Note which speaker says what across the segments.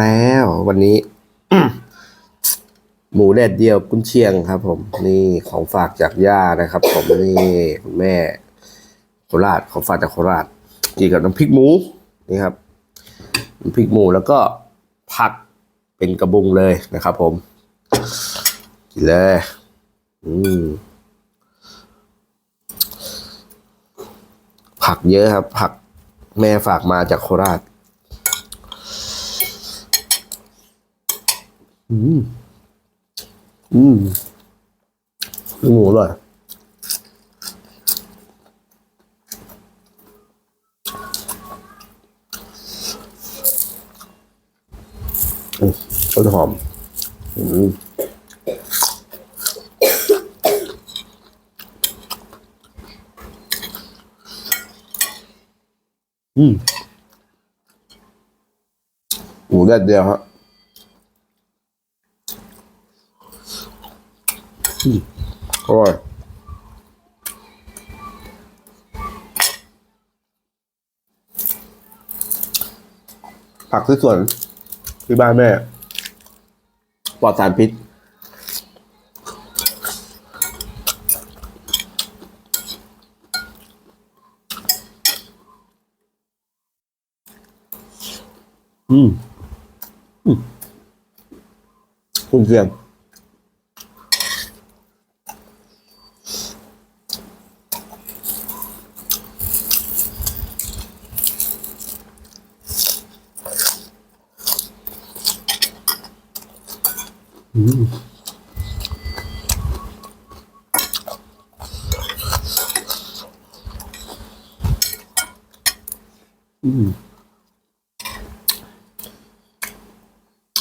Speaker 1: แล้ววันนี้ หมูแดดเดียวกุนเชียงครับ ผม นี่ของฝากจากย่านะครับ ผมนี่คุณแม่โคราชของฝากจากโคราชกินกับน้ำพริกหมูนี่ครับน้ำพริกหมูแล้วก็ผักเป็นกระบุงเลยนะครับ ผมกินเลยอืมผักเยอะครับ ผักแม่ฝากมาจากโคราช อืมอืมหมูอร่อยอืมต้นหอม อืมอืมหมูแดดเดียวฮะอร่อยผักที่สวนที่บ้านแม่ปลอดสารพิษอืม อืมคุณเสียง อืม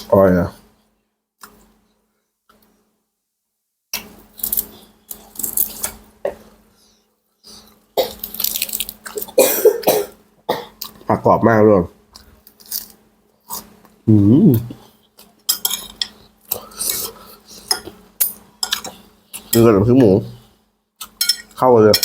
Speaker 1: อร่อยนะผักกรอบมากเลยอืม คือกับน้ำพริกหมู เข้ากันเลย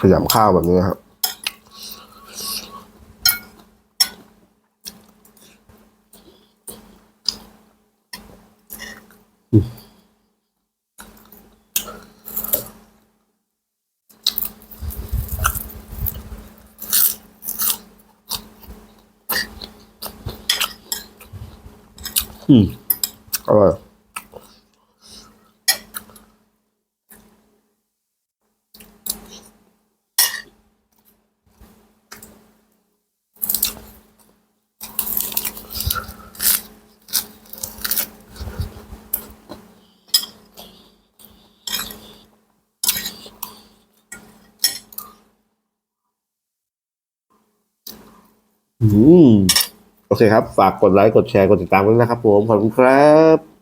Speaker 1: ขยำข้าวแบบนี้ครับ อืมอร่ อืมโอเคครับ ฝากกดไลค์ กดแชร์ กดติดตามกันนะครับผม ขอบคุณครับ